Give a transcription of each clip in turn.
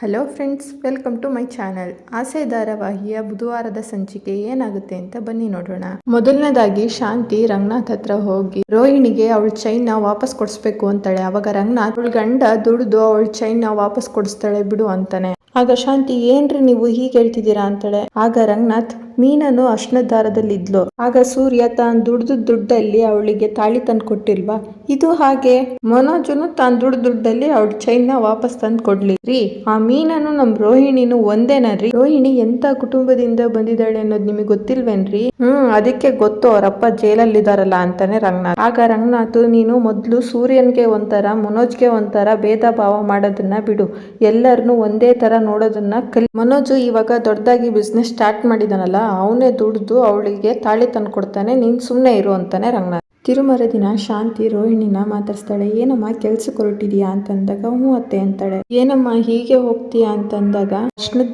Hello friends welcome to my channel ಆಸೆ ಧಾರಾವಾಹಿಯ ಬುಧವಾರದ ಸಂಚಿಕೆ ಏನಾಗುತ್ತೆ ಅಂತ ಬನ್ನಿ ನೋಡೋಣ. ಮೊದಲನೇದಾಗಿ ಶಾಂತಿ, ರಂಗನಾಥ್ ಹತ್ರ ಹೋಗಿ. ರೋಹಿಣಿಗೆ ಅವಳ ಚೈನ್ನ ವಾಪಸ್ ಕೊಡಿಸ್ಬೇಕು ಅಂತಾಳೆ. ಅವಾಗ ರಂಗನಾಥ್, ಅವಳ ಗಂಡ ದುಡಿದು ಅವಳ ಚೈನ್ನ ವಾಪಸ್ ಕೊಡಿಸ್ತಾಳೆ ಬಿಡು ಅಂತಾನೆ. ಆಗ ಶಾಂತಿ, ಏನ್ರಿ ನೀವು ಹೀಗೆ ಹೇಳ್ತಿದ್ದೀರಾ ಅಂತಾಳೆ. ಆಗ ರಂಗನಾಥ್ ಮೀನನು ಅಶ್ನ ದಾರದಲ್ಲಿ ಇದ್ಲು ಆಗ ಸೂರ್ಯ ತಾನು ದುಡ್ದು ದುಡ್ಡಲ್ಲಿ ಅವಳಿಗೆ ತಾಳಿ ತಂದು ಕೊಟ್ಟಿಲ್ವಾ ಇದು ಹಾಗೆ? ಮನೋಜನು ತಾನು ದುಡ್ದು ದುಡ್ಡಲ್ಲಿ ಅವಳ ಚೈನ್ನ ವಾಪಸ್ ತಂದು ಕೊಡ್ಲಿ ರೀ, ಆ ಮೀನನು ನಮ್ ರೋಹಿಣಿನು ಒಂದೇನರಿ ರೋಹಿಣಿ ಎಂತ ಕುಟುಂಬದಿಂದ ಬಂದಿದ್ದಾಳೆ ಅನ್ನೋದು ನಿಮಗೆ ಗೊತ್ತಿಲ್ವೇನ್ರಿ? ಹ್ಮ್, ಅದಕ್ಕೆ ಗೊತ್ತು ಅವರಪ್ಪ ಜೈಲಲ್ಲಿ ಇದಾರಲ್ಲ ಅಂತಾನೆ ರಂಗನಾಥ್. ಆಗ ರಂಗನಾಥ್, ನೀನು ಮೊದ್ಲು ಸೂರ್ಯನ್ಗೆ ಒಂಥರ, ಮನೋಜ್ಗೆ ಒಂಥರ ಭೇದ ಭಾವ ಮಾಡೋದನ್ನ ಬಿಡು. ಎಲ್ಲರನ್ನು ಒಂದೇ ತರ ನೋಡೋದನ್ನ ಕಲಿ ಮನೋಜ್ ಇವಾಗ ದೊಡ್ಡದಾಗಿ ಬಿಸ್ನೆಸ್ ಸ್ಟಾರ್ಟ್ ಮಾಡಿದಾನಲ್ಲ? ಅವನೇ ದುಡಿದು ಅವಳಿಗೆ ತಾಳಿ ತಂದು ಕೊಡ್ತಾನೆ ನೀನು ಸುಮ್ಮನೆ ಇರು ಅಂತಾನೆ ರಂಗನಾಥ್. ತಿರುಮರ ದಿನ ಶಾಂತಿ ರೋಹಿಣಿನ ಮಾತಾಡ್ಸ್ತಾಳೆ ಏನಮ್ಮ ಕೆಲ್ಸಕ್ಕೆ ಹೊರಟಿದೀಯಾ ಅಂತಂದಾಗ ಹ್ಞೂ ಅತ್ತೆ ಅಂತಾಳೆ. ಏನಮ್ಮ ಹೀಗೆ ಹೋಗ್ತೀಯಾ ಅಂತಂದಾಗ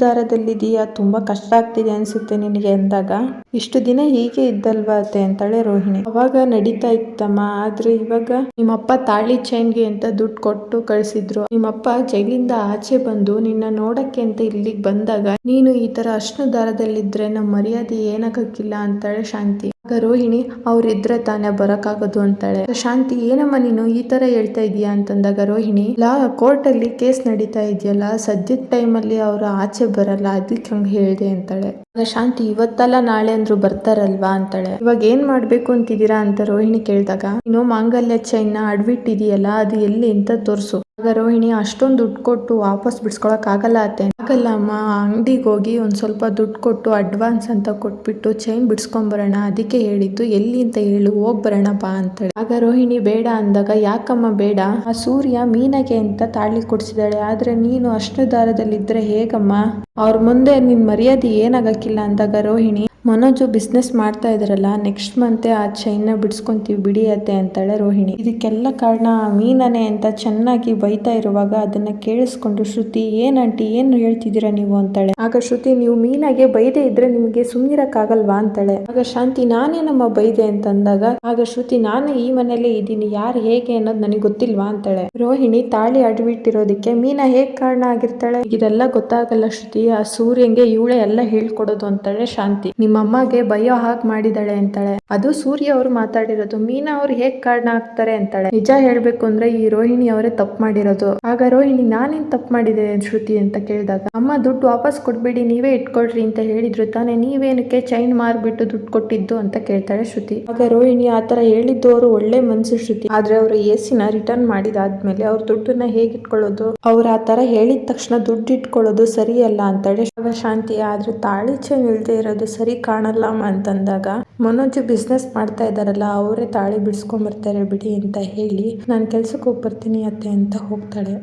ದಾರದಲ್ಲಿದೀಯಾ ತುಂಬಾ ಕಷ್ಟ ಆಗ್ತಿದೆ ಅನ್ಸುತ್ತೆ ನಿನಗೆ ಅಂದಾಗ, ಇಷ್ಟು ದಿನ ಹೀಗೆ ಇದ್ದಲ್ವಾ ಅತ್ತೆ ಅಂತಾಳೆ ರೋಹಿಣಿ. ಅವಾಗ ನಡೀತಾ ಇತ್ತಮ್ಮ, ಆದ್ರೆ ಇವಾಗ ನಿಮ್ಮಪ್ಪ ತಾಳಿ ಚೈನ್ಗೆ ಅಂತ ದುಡ್ಡು ಕೊಟ್ಟು ಕಳ್ಸಿದ್ರು. ನಿಮ್ಮಪ್ಪ ಜೈಲಿಂದ ಆಚೆ ಬಂದು ನಿನ್ನ ನೋಡಕ್ಕೆ ಅಂತ ಇಲ್ಲಿಗೆ ಬಂದಾಗ, ನೀನು ಈ ತರ ದಾರದಲ್ಲಿ ದಾರದಲ್ಲಿದ್ರೆ ನಮ್ಮ ಮರ್ಯಾದೆ ಏನಾಗಕ್ಕಿಲ್ಲ ಅಂತಾಳೆ ಶಾಂತಿ. ಆಗ ರೋಹಿಣಿ ಅವ್ರಿದ್ರೆ ತಾನೇ ಬರಕ್ಕಾಗೋದು ಅಂತಾಳೆ. ಶಾಂತಿ ಏನಮ್ಮ ನೀನು ಈ ತರ ಹೇಳ್ತಾ ಇದೀಯಾ? ಅಂತಂದಾಗ ರೋಹಿಣಿ, ಲಾ ಕೋರ್ಟ್ ಅಲ್ಲಿ ಕೇಸ್ ನಡೀತಾ ಇದೆಯಲ್ಲ, ಸದ್ಯದ ಟೈಮಲ್ಲಿ ಅವರು ಆಚೆ ಬರಲ್ಲ, ಅದಕ್ಕೆ ಹಂಗೆ ಹೇಳ್ದೆ ಅಂತಾಳೆ. ಶಾಂತಿ ಇವತ್ತಲ್ಲ ನಾಳೆ ಅಂದ್ರು ಬರ್ತಾರಲ್ವಾ? ಅಂತಾಳೆ. ಇವಾಗ ಏನ್ ಮಾಡ್ಬೇಕು ಅಂತಿದ್ದೀರಾ? ಅಂತ ರೋಹಿಣಿ ಕೇಳಿದಾಗ ನೀನು ಮಾಂಗಲ್ಯ ಚೈನ್ನ ಅಡ್ಬಿಟ್ಟಿದೀಯಲ್ಲ ಅದು ಎಲ್ಲಿ ಅಂತ ತೋರ್ಸು. ಆಗ ರೋಹಿಣಿ, ಅಷ್ಟೊಂದು ದುಡ್ಡು ಕೊಟ್ಟು ವಾಪಸ್ ಬಿಡ್ಸ್ಕೊಳಕ್ ಆಗಲ್ಲ ಅತ್ತೆ. ಆಗಲ್ಲ ಅಮ್ಮ ಅಂಗಡಿಗೆ ಹೋಗಿ ಒಂದ್ ಸ್ವಲ್ಪ ದುಡ್ಡು ಕೊಟ್ಟು ಅಡ್ವಾನ್ಸ್ ಅಂತ ಕೊಟ್ಬಿಟ್ಟು ಚೈನ್ ಬಿಡ್ಸ್ಕೊಂಬರೋಣ, ಅದಕ್ಕೆ ಹೇಳಿದ್ದು ಎಲ್ಲಿ ಅಂತ ಹೇಳು, ಹೋಗ್ ಬರೋಣ ಬಾ, ಅಂತಾಳೆ. ಆಗ ರೋಹಿಣಿ, ಬೇಡ, ಅಂದಾಗ, ಯಾಕಮ್ಮ ಬೇಡ? ಆ ಸೂರ್ಯ ಮೀನಗೆ ಅಂತ ತಾಳಿ ಕೊಡ್ಸಿದಾಳೆ ಆದ್ರೆ ನೀನು ಅಷ್ಟು ದಾರದಲ್ಲಿದ್ರೆ ಹೇಗಮ್ಮ? ಅವ್ರ ಮುಂದೆ ನಿನ್ ಮರ್ಯಾದೆ ಏನಾಗಕ್ಕಿಲ್ಲ ಅಂದಾಗ ರೋಹಿಣಿ ಮನೋಜು ಬಿಸ್ನೆಸ್ ಮಾಡ್ತಾ ಇದ್ರಲ್ಲ ನೆಕ್ಸ್ಟ್ ಮಂತೆ ಆ ಚೈನ್ನ ಬಿಡಿಸ್ಕೊಂತೀವಿ ಬಿಡಿಯತ್ತೆ ಅಂತಾಳೆ ರೋಹಿಣಿ. ಇದಕ್ಕೆಲ್ಲ ಕಾರಣ ಮೀನನೇ ಅಂತ ಚೆನ್ನಾಗಿ ಬೈತಾ ಇರುವಾಗ ಅದನ್ನ ಕೇಳಿಸ್ಕೊಂಡು, ಶ್ರುತಿ, ಏನ್ ಆಂಟಿ, ಏನು ಹೇಳ್ತಿದ್ದೀರಾ ನೀವು? ಅಂತಾಳೆ. ಆಗ ಶ್ರುತಿ, ನೀವು ಮೀನಾಗೆ ಬೈದೆ ಇದ್ರೆ ನಿಮ್ಗೆ ಸುಮ್ನಿರಕ್ಕಾಗಲ್ವಾ? ಅಂತಾಳೆ. ಆಗ ಶಾಂತಿ ನಾನೇನಮ್ಮ ಬೈದೆ ಅಂತಂದಾಗ, ಆಗ ಶ್ರುತಿ, ನಾನು ಈ ಮನೇಲಿ ಇದ್ದೀನಿ, ಯಾರು ಹೇಗೆ ಅನ್ನೋದು ನನಗೆ ಗೊತ್ತಿಲ್ವಾ? ಅಂತಾಳೆ. ರೋಹಿಣಿ ತಾಳಿ ಅಡ್ಬಿಟ್ಟಿರೋದಕ್ಕೆ ಮೀನಾ ಹೇಗ್ ಕಾರಣ ಆಗಿರ್ತಾಳೆ? ಇದೆಲ್ಲ ಗೊತ್ತಾಗಲ್ಲ ಶ್ರುತಿ, ಆ ಸೂರ್ಯಂಗೆ ಇವಳೆ ಎಲ್ಲ ಹೇಳ್ಕೊಡೋದು ಅಂತಾಳೆ ಶಾಂತಿ. ನಿಮ್ಮಮ್ಮಗೆ ಭಯ ಹಾಗೆ ಮಾಡಿದಾಳೆ ಅಂತಾಳೆ. ಅದು ಸೂರ್ಯ ಅವರು ಮಾತಾಡಿರೋದು. ಮೀನಾ ಅವ್ರು ಹೇಗ್ ಕಾರಣ ಆಗ್ತಾರೆ ಅಂತಾಳೆ. ನಿಜ ಹೇಳ್ಬೇಕು ಅಂದ್ರೆ ಈ ರೋಹಿಣಿ ಅವರೇ ತಪ್ಪು ಮಾಡಿರೋದು. ಆಗ ರೋಹಿಣಿ, ನಾನೇನ್ ತಪ್ಪು ಮಾಡಿದೆ ಶ್ರುತಿ ಅಂತ ಕೇಳಿದಾಗ, ಅಮ್ಮ, ದುಡ್ಡು ವಾಪಸ್ ಕೊಡ್ಬೇಡಿ, ನೀವೇ ಇಟ್ಕೊಳ್ರಿ ಅಂತ ಹೇಳಿದ್ರು. ತಾನೇ ನೀವೇನಕ್ಕೆ ಚೈನ್ ಮಾರ್ಬಿಟ್ಟು ದುಡ್ಡು ಕೊಟ್ಟಿದ್ದು ಅಂತ ಕೇಳ್ತಾಳೆ ಶ್ರುತಿ. ಆಗ ರೋಹಿಣಿ ಆತರ ಹೇಳಿದ್ದವರು ಒಳ್ಳೆ ಮನ್ಸು ಶ್ರುತಿ. ಆದ್ರೆ ಅವ್ರ ಎಸಿನ ರಿಟರ್ನ್ ಮಾಡಿದಾದ್ಮೇಲೆ ಅವ್ರ ದುಡ್ಡನ್ನ ಹೇಗೆ ಇಟ್ಕೊಳ್ಳೋದು ಅವ್ರ ಆತರ ತರ ಹೇಳಿದ ತಕ್ಷಣ ದುಡ್ಡು ಇಟ್ಕೊಳ್ಳೋದು ಸರಿಯಲ್ಲ, ಅಂತಾಳೆ ಶಾಂತಿ ಆದ್ರೆ ತಾಳಿ ಚೈನ್ ಇಲ್ದೇ ಇರೋದು ಸರಿ ಕಾಣಲ್ಲ ಅಂತಂದಾಗ ಮನೋಜ್ ಬಿಸ್ನೆಸ್ ಮಾಡ್ತಾ ಇದ್ದಾರಲ್ಲ, ಅವರೇ ತಾಳಿ ಬಿಡಿಸ್ಕೊಂಬರ್ತಾರೆ ಬಿಡಿ ಅಂತ ಹೇಳಿ ನಾನು ಕೆಲ್ಸಕ್ಕೆ ಹೋಗಿ ಬರ್ತೀನಿ ಅತ್ತೆ ಅಂತ ಹೋಗ್ತಾಳೆ.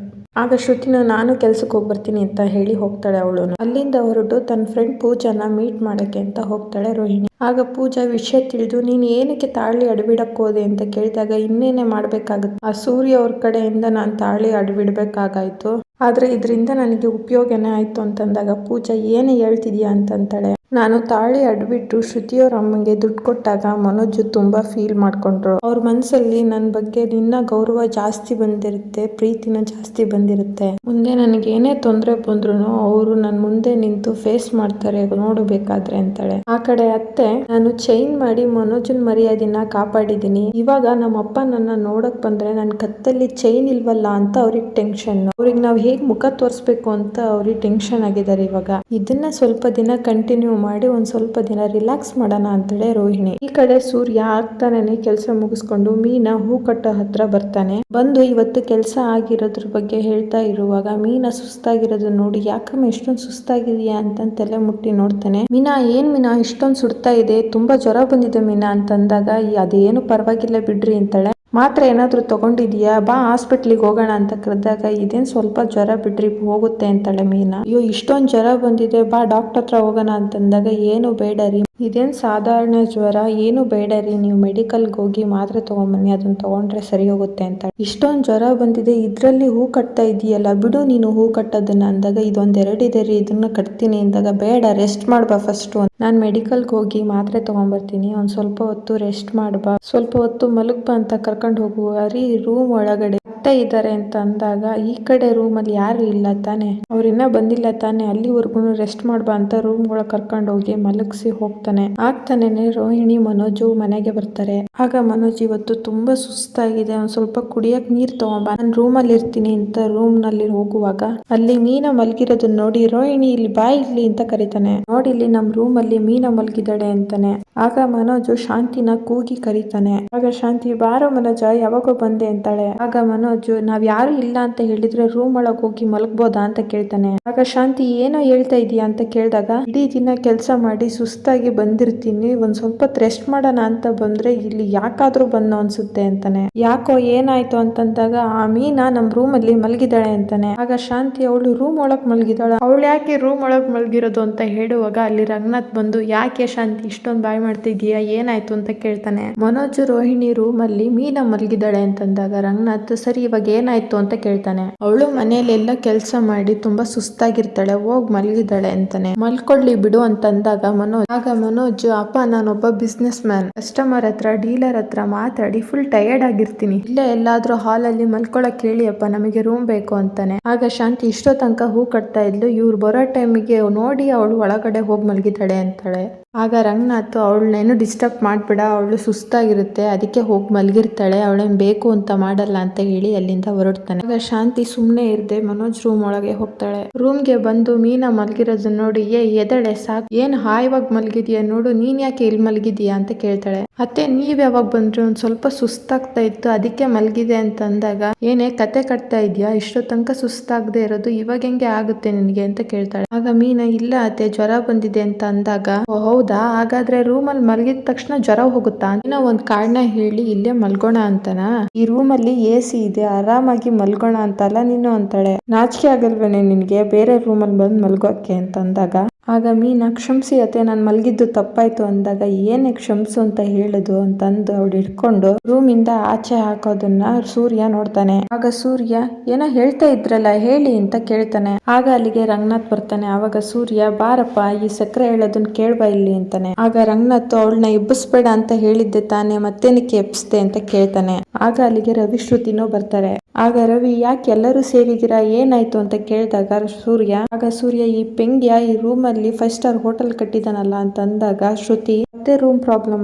ಆಗ ಶ್ರುತಿನ, ನಾನು ಕೆಲ್ಸಕ್ಕೆ ಹೋಗಿ ಬರ್ತೀನಿ ಅಂತ ಹೇಳಿ ಹೋಗ್ತಾಳೆ ಅವಳು. ಅಲ್ಲಿಂದ ಹೊರಟು ತನ್ನ ಫ್ರೆಂಡ್ ಪೂಜಾನ ಮೀಟ್ ಮಾಡಕ್ಕೆ ಅಂತ ಹೋಗ್ತಾಳೆ ರೋಹಿಣಿ. ಆಗ ಪೂಜಾ, ವಿಷಯ ತಿಳಿದು, ನೀನು ಏನಕ್ಕೆ ತಾಳಿ ಅಡ್ಬಿಡಕ್ ಹೋದೆ? ಅಂತ ಕೇಳಿದಾಗ, ಇನ್ನೇನೆ ಮಾಡ್ಬೇಕಾಗುತ್ತೆ ಆ ಸೂರ್ಯ ಅವ್ರ ಕಡೆಯಿಂದ ನಾನು ತಾಳಿ ಅಡ್ಬಿಡ್ಬೇಕಾಗಾಯ್ತು. ಆದ್ರೆ ಇದರಿಂದ ನನಗೆ ಉಪಯೋಗನೇ ಆಯ್ತು ಅಂತಂದಾಗ, ಪೂಜಾ ಏನು ಹೇಳ್ತಿದ್ಯಾ ಅಂತಂತಾಳೆ. ನಾನು ತಾಳಿ ಅಡ್ಬಿಟ್ಟು ಶ್ರುತಿಯವ್ರ ಅಮ್ಮಂಗೆ ದುಡ್ಡು ಕೊಟ್ಟಾಗ ಮನೋಜು ತುಂಬಾ ಫೀಲ್ ಮಾಡ್ಕೊಂಡ್ರು. ಅವ್ರ ಮನಸ್ಸಲ್ಲಿ ನನ್ನ ಬಗ್ಗೆ ನಿನ್ನ ಗೌರವ ಜಾಸ್ತಿ ಬಂದಿರುತ್ತೆ, ಪ್ರೀತಿನ ಜಾಸ್ತಿ ಬಂದಿರುತ್ತೆ. ಮುಂದೆ ನನಗೆ ಏನೇ ತೊಂದರೆ ಬಂದ್ರು ಅವರು ನನ್ನ ಮುಂದೆ ನಿಂತು ಫೇಸ್ ಮಾಡ್ತಾರೆ, ನೋಡಬೇಕಾದ್ರೆ ಅಂತಾಳೆ. ಆ ಕಡೆ ಅತ್ತೆ, ನಾನು ಚೈನ್ ಮಾಡಿ ಮನೋಜನ್ ಮರ್ಯಾದೆನ ಕಾಪಾಡಿದ್ದೀನಿ. ಇವಾಗ ನಮ್ಮಪ್ಪ ನನ್ನ ನೋಡಕ್ ಬಂದ್ರೆ ನನ್ನ ಕತ್ತಲ್ಲಿ ಚೈನ್ ಇಲ್ವಲ್ಲ ಅಂತ ಅವ್ರಿಗೆ ಟೆನ್ಷನ್ ಅವ್ರಿಗೆ ನಾವ್ ಹೇಗ್ ಮುಖ ತೋರಿಸ್ಬೇಕು ಅಂತ ಅವ್ರಿಗೆ ಟೆನ್ಷನ್ ಆಗಿದ್ದಾರೆ ಇವಾಗ. ಇದನ್ನ ಸ್ವಲ್ಪ ದಿನ ಕಂಟಿನ್ಯೂ ಮಾಡಿ ಒಂದ್ ಸ್ವಲ್ಪ ದಿನ ರಿಲ್ಯಾಕ್ಸ್ ಮಾಡೋಣ ಅಂತೇಳಿ ರೋಹಿಣಿ. ಈ ಕಡೆ ಸೂರ್ಯ ಆಗ್ತಾನೆ ಕೆಲಸ ಮುಗಿಸ್ಕೊಂಡು, ಮೀನಾ ಹೂ ಕಟ್ಟೋ ಹತ್ರ ಬರ್ತಾನೆ. ಬಂದು ಇವತ್ತು ಕೆಲಸ ಆಗಿರೋದ್ರ ಬಗ್ಗೆ ಹೇಳ್ತಾ ಇರುವಾಗ, ಮೀನಾ ಸುಸ್ತಾಗಿರೋದು ನೋಡಿ, ಯಾಕಮ್ಮ ಎಷ್ಟೊಂದು ಸುಸ್ತಾಗಿದೆಯಾ ಅಂತ ತಲೆ ಮುಟ್ಟಿ ನೋಡ್ತಾನೆ. ಮೀನಾ, ಏನ್ ಮೀನಾ, ಇಷ್ಟೊಂದು ಸುಡ್ತಾ ಇದೆ, ತುಂಬಾ ಜ್ವರ ಬಂದಿದೆ ಮೀನಾ ಅಂತಂದಾಗ ಅದೇನು ಪರವಾಗಿಲ್ಲ ಬಿಡ್ರಿ ಅಂತಾಳೆ. ಮಾತ್ರ ಏನಾದರೂ ತಗೊಂಡಿದ್ಯಾ? ಬಾ ಹಾಸ್ಪಿಟ್ಲಿಗೆ ಹೋಗೋಣ ಅಂತ ಕರೆದಾಗ, ಇದೇನು ಸ್ವಲ್ಪ ಜ್ವರ ಬಿಡ್ರಿ, ಹೋಗುತ್ತೆ ಅಂತಾಳೆ ಮೀನಾ. ಅಯ್ಯೋ, ಇಷ್ಟೊಂದು ಜ್ವರ ಬಂದಿದೆ, ಬಾ ಡಾಕ್ಟರ್ ಹತ್ರ ಹೋಗೋಣ ಅಂತಂದಾಗ, ಏನು ಬೇಡ ರೀ ಇದೇನು ಸಾಧಾರಣ ಜ್ವರ? ಏನು ಬೇಡ ರೀ ನೀವು ಮೆಡಿಕಲ್ಗೆ ಹೋಗಿ ಮಾತ್ರೆ ತೊಗೊಂಬನ್ನಿ ಅದನ್ನ ತಗೊಂಡ್ರೆ ಸರಿ ಹೋಗುತ್ತೆ ಅಂತ. ಇಷ್ಟೊಂದು ಜ್ವರ ಬಂದಿದೆ, ಇದರಲ್ಲಿ ಹೂ ಕಟ್ತಾ ಇದೆಯಲ್ಲ, ಬಿಡು ನೀನು ಹೂ ಕಟ್ಟೋದನ್ನ ಅಂದಾಗ ಇದೊಂದೆರಡಿದೆ ರೀ ಇದನ್ನ ಕಟ್ತೀನಿ ಅಂದಾಗ ಬೇಡ ರೆಸ್ಟ್ ಮಾಡ್ಬಾ ಫಸ್ಟ್ ನಾನು ಮೆಡಿಕಲ್ಗೆ ಹೋಗಿ ಮಾತ್ರೆ ತಗೊಂಬರ್ತೀನಿ, ಒಂದು ಸ್ವಲ್ಪ ಹೊತ್ತು ರೆಸ್ಟ್ ಮಾಡ್ಬಾ. ಸ್ವಲ್ಪ ಹೊತ್ತು ಮಲಗ್ಬಾ ಅಂತ ಕರ್ಕೊಂಡು ಹೋಗುವ ರೀ ರೂಮ್ ಒಳಗಡೆ. ಇದ್ದಾರೆ ಅಂತ ಅಂದಾಗ, ಈ ಕಡೆ ರೂಮ್ ಅಲ್ಲಿ ಯಾರು ಇಲ್ಲ ತಾನೆ. ಅವ್ರು ಇನ್ನ ಬಂದಿಲ್ಲ ತಾನೆ. ಅಲ್ಲಿವರೆಗೂ ರೆಸ್ಟ್ ಮಾಡ್ಬಾ ಅಂತ ರೂಮ್ ಒಳಗೆ ಕರ್ಕೊಂಡು ಹೋಗಿ ಮಲಗಿಸಿ ಹೋಗ್ತಾನೆ. ಆಗ್ತಾನೆ ರೋಹಿಣಿ, ಮನೋಜು ಮನೆಗೆ ಬರ್ತಾರೆ. ಆಗ ಮನೋಜ್ ಇವತ್ತು ತುಂಬಾ ಸುಸ್ತಾಗಿದೆ. ಒಂದ್ ಸ್ವಲ್ಪ ಕುಡಿಯಕ್ ನೀರ್ ತಗೊಂಬ. ನಾನು ರೂಮ್ ಅಲ್ಲಿ ಇರ್ತೀನಿ ಅಂತ ರೂಮ್ನಲ್ಲಿ ಹೋಗುವಾಗ, ಅಲ್ಲಿ ಮೀನ ಮಲ್ಗಿರೋದನ್ನ ನೋಡಿ ರೋಹಿಣಿ ಇಲ್ಲಿ ಬಾ ಇಲ್ಲಿ ಅಂತ ಕರೀತಾನೆ. ನೋಡಿ ಇಲ್ಲಿ ನಮ್ ರೂಮ್ ಅಲ್ಲಿ ಮೀನ ಮಲ್ಗಿದಾಳೆ ಅಂತಾನೆ. ಆಗ ಮನೋಜು ಶಾಂತಿನ ಕೂಗಿ ಕರೀತಾನೆ. ಆಗ ಶಾಂತಿ, ಬಾರೋ ಮನೋಜ, ಯಾವಾಗ ಬಂದೆ ಅಂತಾಳೆ. ಆಗ ಮನೋಜು ನಾವ್ ಯಾರು ಇಲ್ಲ ಅಂತ ಹೇಳಿದ್ರೆ ರೂಮ್ ಒಳಗ್ ಹೋಗಿ ಮಲಗ್ಬೋದಾ ಅಂತ ಕೇಳ್ತಾನೆ. ಆಗ ಶಾಂತಿ, ಏನೋ ಹೇಳ್ತಾ ಇದೀಯಾ ಅಂತ ಕೇಳಿದಾಗ, ಇಡೀ ದಿನ ಕೆಲಸ ಮಾಡಿ ಸುಸ್ತಾಗಿ ಬಂದಿರ್ತೀನಿ, ಒಂದ್ ಸ್ವಲ್ಪ ರೆಸ್ಟ್ ಮಾಡೋಣ ಅಂತ ಬಂದ್ರೆ ಇಲ್ಲಿ ಯಾಕಾದ್ರೂ ಬಂದು ಅನ್ಸುತ್ತೆ ಅಂತಾನೆ. ಯಾಕೋ ಏನಾಯ್ತು ಅಂತಂದಾಗ, ಆ ಮೀನಾ ನಮ್ ರೂಮ್ ಅಲ್ಲಿ ಮಲಗಿದಾಳೆ ಅಂತಾನೆ. ಆಗ ಶಾಂತಿ, ಅವಳು ರೂಮ್ ಒಳಗ್ ಮಲಗಿದಾಳ ಅವಳು ಯಾಕೆ ರೂಮ್ ಒಳಗ್ ಮಲಗಿರೋದು ಅಂತ ಹೇಳುವಾಗ ಅಲ್ಲಿ ರಂಗನಾಥ್ ಬಂದು, ಯಾಕೆ ಶಾಂತಿ, ಇಷ್ಟೊಂದು ಬಾಯ್ ಮಾಡ್ತಿದೀಯಾ ಏನಾಯ್ತು? ಅಂತ ಕೇಳ್ತಾನೆ. ಮನೋಜ್, ರೋಹಿಣಿ ರೂಮ್ ಅಲ್ಲಿ ಮೀನಾ ಮಲಗಿದಾಳೆ ಅಂತಂದಾಗ ರಂಗನಾಥ್, ಸರಿ ಇವಾಗ ಏನಾಯ್ತು ಅಂತ ಕೇಳ್ತಾನೆ. ಅವಳು ಮನೆಯಲ್ಲೆಲ್ಲ ಕೆಲಸ ಮಾಡಿ ತುಂಬಾ ಸುಸ್ತಾಗಿರ್ತಾಳೆ, ಹೋಗ್ ಮಲಗಿದಾಳೆ ಅಂತಾನೆ. ಮಲ್ಕೊಳ್ಳಿ ಬಿಡು ಅಂತ ಅಂದಾಗ ಮನೋಜ್, ಆಗ ಮನೋಜ್, ಅಪ್ಪ, ನಾನೊಬ್ಬ ಬಿಸ್ನೆಸ್ ಮ್ಯಾನ್ ಕಸ್ಟಮರ್ ಹತ್ರ ಡೀಲರ್ ಹತ್ರ ಮಾತಾಡಿ ಫುಲ್ ಟಯರ್ಡ್ ಆಗಿರ್ತೀನಿ. ಇಲ್ಲೇ ಎಲ್ಲಾದ್ರೂ ಹಾಲ್ ಅಲ್ಲಿ ಮಲ್ಕೊಳಕ್ ಹೇಳಿ ಅಪ್ಪ ನಮಗೆ ರೂಮ್ ಬೇಕು ಅಂತಾನೆ. ಆಗ ಶಾಂತಿ ಇಷ್ಟೋ ತನಕ ಹೂ ಕಟ್ತಾ ಇದ್ಲು. ಇವ್ರು ಬರೋ ಟೈಮಿಗೆ ನೋಡಿ ಅವಳು ಒಳಗಡೆ ಹೋಗಿ ಮಲಗಿದ್ದಾಳೆ ಅಂತಾಳೆ. ಆಗ ರಂಗನಾಥ್ ಅವಳನ್ನೇನು ಡಿಸ್ಟರ್ಬ್ ಮಾಡ್ಬೇಡ ಅವಳು ಸುಸ್ತಾಗಿರುತ್ತೆ ಅದಕ್ಕೆ ಹೋಗಿ ಮಲಗಿರ್ತಾಳೆ ಅವಳೇನು ಬೇಕು ಅಂತ ಮಾಡಲ್ಲ ಅಂತ ಹೇಳಿ ಅಲ್ಲಿಂದ ಹೊರಡ್ತಾನೆ. ಆಗ ಶಾಂತಿ ಸುಮ್ಮನೆ ಇರದೆ ಮನೋಜ್ ರೂಮ್ ಒಳಗೆ ಹೋಗ್ತಾಳೆ. ರೂಮ್ಗೆ ಬಂದು ಮೀನಾ ಮಲಗಿರೋದನ್ನ ನೋಡಿ ಏ ಎದಳೆ ಸಾಕ್. ಏನು ಹಾಯವಾಗಿ ಮಲಗಿದ್ಯಾ ನೋಡು ನೀನ್ ಯಾಕೆ ಇಲ್ಲಿ ಮಲಗಿದ್ಯಾ? ಅಂತ ಕೇಳ್ತಾಳೆ. ಅತ್ತೆ ನೀವ್ ಯಾವಾಗ ಬಂದ್ರಿ ಒಂದ್ ಸ್ವಲ್ಪ ಸುಸ್ತಾಗ್ತಾ ಇತ್ತು ಅದಕ್ಕೆ ಮಲಗಿದೆ ಅಂತ ಅಂದಾಗ ಏನೇ ಕತೆ ಕಟ್ತಾ ಇದ್ಯಾ? ಇಷ್ಟೋ ತನಕ ಸುಸ್ತಾಗದೆ ಇರೋದು ಇವಾಗ ಹೆಂಗೆ ಆಗುತ್ತೆ ನಿನಗೆ? ಅಂತ ಕೇಳ್ತಾಳೆ. ಆಗ ಮೀನಾ ಇಲ್ಲ ಅತ್ತೆ ಜ್ವರ ಬಂದಿದೆ ಅಂತ ಅಂದಾಗ "ಓ, ಹೌದಾ? ಹಾಗಾದ್ರೆ ರೂಮ್ ಅಲ್ಲಿ ಮಲಗಿದ ತಕ್ಷಣ ಜ್ವರ ಹೋಗುತ್ತಾ? ಏನೋ ಒಂದ್ ಕಾರಣ ಹೇಳಿ ಇಲ್ಲೇ ಮಲ್ಗೋಣ ಅಂತನ? ಈ ರೂಮಲ್ಲಿ ಎ ಸಿ ಇದೆ, ಆರಾಮಾಗಿ ಮಲ್ಗೋಣ ಅಂತಲ್ಲ ನೀನು ಅಂತಾಳೆ. ನಾಚಿಕೆ ಆಗಲ್ವೇನೆ ನಿನಗೆ ಬೇರೆ ರೂಮಲ್ಲಿ ಬಂದು ಬಂದ್ ಮಲ್ಗೋಕೆ ಅಂತ ಅಂದಾಗ ಆಗ ಮೀನ, ಕ್ಷಮಿಸಿ ಅತ್ತೆ, ನಾನು ಮಲಗಿದ್ದು ತಪ್ಪಾಯ್ತು ಅಂದಾಗ ಏನೇ ಕ್ಷಮಿಸು ಅಂತ ಹೇಳುದು ಅಂತಂದು ಅವಳು ಹಿಡ್ಕೊಂಡು ರೂಮ್ ಇಂದ ಆಚೆ ಹಾಕೋದನ್ನ ಸೂರ್ಯ ನೋಡ್ತಾನೆ. ಆಗ ಸೂರ್ಯ, ಏನೋ ಹೇಳ್ತಾ ಇದ್ರಲ್ಲ, ಹೇಳಿ ಅಂತ ಕೇಳ್ತಾನೆ. ಆಗ ಅಲ್ಲಿಗೆ ರಂಗನಾಥ್ ಬರ್ತಾನೆ. ಆವಾಗ ಸೂರ್ಯ, ಬಾರಪ್ಪ, ಈ ಸಕ್ಕರೆ ಹೇಳೋದನ್ನ ಕೇಳ್ಬಾ ಇಲ್ಲಿ ಅಂತಾನೆ. ಆಗ ರಂಗನಾಥ್, ಅವಳನ್ನ ಎಬ್ಬಿಸ್ಬೇಡ ಅಂತ ಹೇಳಿದ್ದೆ ತಾನೆ, ಮತ್ತೇನಕ್ಕೆ ಎಬ್ಸ್ದೆ ಅಂತ ಕೇಳ್ತಾನೆ. ಆಗ ಅಲ್ಲಿಗೆ ರವಿ, ಶ್ರುತಿನೂ ಬರ್ತಾರೆ. ಆಗ ರವಿ, ಯಾಕೆ ಎಲ್ಲರೂ ಸೇರಿದಿರಾ ಏನಾಯ್ತು ಅಂತ ಕೇಳಿದಾಗ ಸೂರ್ಯ, ಆಗ ಸೂರ್ಯ, ಈ ಪೆಂಗ್ಯ ಈ ರೂಮ್ ಅಲ್ಲಿ ಫೈವ್ ಸ್ಟಾರ್ ಹೋಟೆಲ್ ಕಟ್ಟಿದಾನಲ್ಲ ಅಂತ ಅಂದಾಗ ಶ್ರುತಿ, ಮತ್ತೆ ರೂಮ್ ಪ್ರಾಬ್ಲಮ್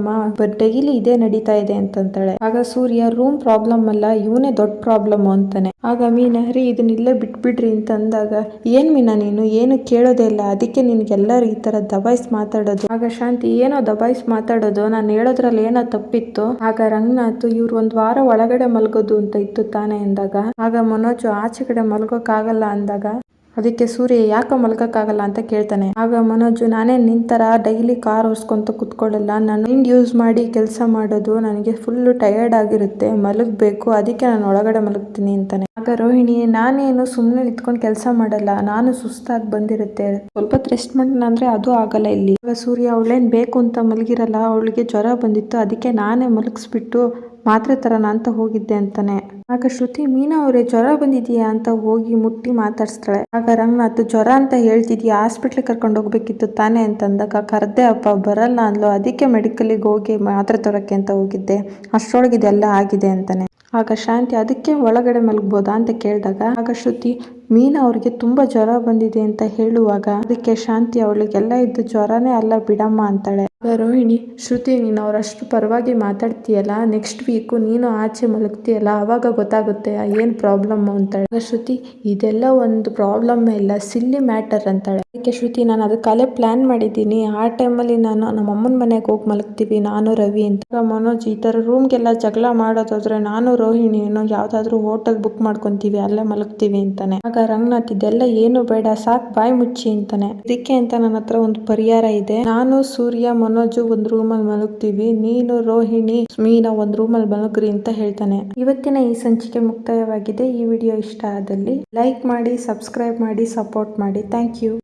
ಡೈಲಿ ಇದೇ ನಡೀತಾ ಇದೆ ಅಂತಂತಾಳೆ. ಆಗ ಸೂರ್ಯ ರೂಮ್ ಪ್ರಾಬ್ಲಮ್ ಅಲ್ಲ, ಇವನೇ ದೊಡ್ಡ ಪ್ರಾಬ್ಲಮ್ ಅಂತಾನೆ. ಆಗ ಮೀನಾ ರೀ ಇದನ್ನ ಇಲ್ಲೇ ಬಿಟ್ಬಿಡ್ರಿ ಅಂತ ಅಂದಾಗ ಏನ್ ಮೀನಾ ನೀನು? ಏನು ಕೇಳೋದೇ ಇಲ್ಲ. ಅದಕ್ಕೆ ನಿನ್ಗೆಲ್ಲರೂ ಈ ತರ ದಬಾಯಿಸ್ ಮಾತಾಡೋದು. ಆಗ ಶಾಂತಿ, ಏನೋ ದಬಾಯಿಸ್ ಮಾತಾಡೋದು. ನಾನು ಹೇಳೋದ್ರಲ್ಲಿ ಏನೋ ತಪ್ಪಿತ್ತು. ಆಗ ರಂಗನಾಥ್, ಇವ್ರು ಒಂದ್ ವಾರ ಒಳಗಡೆ ಮಲ್ಗೋದು ಅಂತ ಇತ್ತು ತಾನೆ ಅಂದಾಗ, ಆಗ ಮನೋಜು ಆಚೆ ಕಡೆ ಮಲ್ಗೋಕಾಗಲ್ಲ ಅಂದಾಗ ಅದಕ್ಕೆ ಸೂರ್ಯ ಯಾಕೆ ಮಲ್ಕಕ್ಕಾಗಲ್ಲ ಅಂತ ಕೇಳ್ತಾನೆ. ಆಗ ಮನೋಜ್, ನಾನೇ ನಿಂತರ ಡೈಲಿ ಕಾರ್ ಓಡಿಸ್ಕೊಂತ ಕುತ್ಕೊಳ್ಳಲ್ಲ. ನಾನು ಮೈಂಡ್ ಯೂಸ್ ಮಾಡಿ ಕೆಲಸ ಮಾಡೋದು ನನಗೆ ಫುಲ್ ಟಯರ್ಡ್ ಆಗಿರುತ್ತೆ. ಮಲಗಬೇಕು. ಅದಕ್ಕೆ ನಾನು ಒಳಗಡೆ ಮಲಗ್ತೀನಿ, ಅಂತಾನೆ. ಆಗ ರೋಹಿಣಿ ನಾನೇನು ಸುಮ್ಮನೆ ನಿಂತ್ಕೊಂಡು ಕೆಲಸ ಮಾಡಲ್ಲ. ನಾನು ಸುಸ್ತಾಗಿ ಬಂದಿರುತ್ತೆ. ಸ್ವಲ್ಪ ರೆಸ್ಟ್ ಮಾಡೋಣ ಅಂದ್ರೆ ಅದು ಆಗಲ್ಲ ಇಲ್ಲಿ. ಆಗ ಸೂರ್ಯ, ಅವಳೇನ್ ಬೇಕು ಅಂತ ಮಲಗಿರಲ್ಲ. ಅವಳಿಗೆ ಜ್ವರ ಬಂದಿತ್ತು. ಅದಕ್ಕೆ ನಾನೇ ಮಲಗಿಸ್ಬಿಟ್ಟು ಮಾತ್ರೆ ತರೋಣ ಅಂತ ಹೋಗಿದ್ದೆ ಅಂತಾನೆ. ಆಗ ಶ್ರುತಿ, ಮೀನಾ ಅವರೇ, ಜ್ವರ ಬಂದಿದೆಯಾ? ಅಂತ ಹೋಗಿ ಮುಟ್ಟಿ ಮಾತಾಡ್ಸ್ತಾಳೆ. ಆಗ ರಂಗನಾಥ್, ಜ್ವರ ಅಂತ ಹೇಳ್ತಿದ್ಯಾ? ಹಾಸ್ಪಿಟ್ಲಿಗೆ ಕರ್ಕೊಂಡು ಹೋಗ್ಬೇಕಿತ್ತು ತಾನೇ? ಅಂತಂದಾಗ, ಕರ್ದೆ ಅಪ್ಪ, ಬರಲ್ಲ ಅಂದ್ಲು. ಅದಕ್ಕೆ ಮೆಡಿಕಲಿಗೆ ಹೋಗಿ ಮಾತ್ರೆ ತರೋಕ್ಕೆ ಅಂತ ಹೋಗಿದ್ದೆ. ಅಷ್ಟರೊಳಗೆ ಇದೆಲ್ಲ ಆಗಿದೆ ಅಂತಾನೆ. ಆಗ ಶಾಂತಿ, ಅದಕ್ಕೆ ಒಳಗಡೆ ಮಲಗ್ಬೋದಾ? ಅಂತ ಕೇಳಿದಾಗ, ಆಗ ಶ್ರುತಿ, ಮೀನಾ ಅವ್ರಿಗೆ ತುಂಬಾ ಜ್ವರ ಬಂದಿದೆ ಅಂತ ಹೇಳುವಾಗ, ಅದಕ್ಕೆ ಶಾಂತಿ ಅವಳಿಗೆಲ್ಲ ಇದ್ದು ಜ್ವರನೇ ಅಲ್ಲ ಬಿಡಮ್ಮ ಅಂತಾಳೆ. ರೋಹಿಣಿ, ಶ್ರುತಿ ನೀನು ಅವರಷ್ಟು ಪರವಾಗಿ ಮಾತಾಡ್ತೀಯಲ್ಲ? ನೆಕ್ಸ್ಟ್ ವೀಕು ನೀನು ಆಚೆ ಮಲಗ್ತೀಯಲ್ಲ? ಅವಾಗ ಗೊತ್ತಾಗುತ್ತೆ, ಏನು ಪ್ರಾಬ್ಲಮ್ ಅಂತಾಳೆ. ಶ್ರುತಿ, ಇದೆಲ್ಲ ಒಂದು ಪ್ರಾಬ್ಲಮ್ ಇಲ್ಲ ಸಿಲ್ಲಿ ಮ್ಯಾಟರ್ ಅಂತಾಳೆ. ಅದಕ್ಕೆ ಶ್ರುತಿ, ನಾನು ಅದಕ್ಕಾಲೆ ಪ್ಲಾನ್ ಮಾಡಿದ್ದೀನಿ. ಆ ಟೈಮಲ್ಲಿ ನಾನು ನಮ್ಮ ಅಮ್ಮನ ಮನೆಗೆ ಹೋಗಿ ಮಲಗ್ತೀವಿ, ನಾನು, ರವಿ ಅಂತ. ಮನೋಜ್, ಈ ಥರ ರೂಮ್ಗೆಲ್ಲ ಜಗಳ ಮಾಡೋದಾದ್ರೆ ನಾನು ರೋಹಿಣಿ ಏನೋ ಯಾವುದಾದ್ರೂ ಹೋಟೆಲ್ ಬುಕ್ ಮಾಡ್ಕೊತೀವಿ, ಅಲ್ಲೇ ಮಲಗ್ತೀವಿ ಅಂತಾನೆ. ಆಗ ರಂಗನಾಥ್, ಇದೆಲ್ಲ ಏನು ಬೇಡ, ಸಾಕ್ ಬಾಯಿ ಮುಚ್ಚಿ ಅಂತಾನೆ. ಇದಕ್ಕೆ ಅಂತ ನನ್ನ ಹತ್ರ ಒಂದು ಪರಿಹಾರ ಇದೆ. ನಾನು, ಸೂರ್ಯ ಮನೋಜು ಒಂದ್ ರೂಮಲ್ಲಿ ಮಲಗ್ತೀವಿ, ನೀನು ರೋಹಿಣಿ, ಮೀನಾ ಒಂದ್ ರೂಮಲ್ಲಿ ಮಲಗ್ರಿ ಅಂತ ಹೇಳ್ತಾನೆ. ಇವತ್ತಿನ ಈ ಸಂಚಿಕೆ ಮುಕ್ತಾಯವಾಗಿದೆ. ಈ ವಿಡಿಯೋ ಇಷ್ಟ ಆದಲ್ಲಿ ಲೈಕ್ ಮಾಡಿ, ಸಬ್ಸ್ಕ್ರೈಬ್ ಮಾಡಿ, ಸಪೋರ್ಟ್ ಮಾಡಿ. Thank you.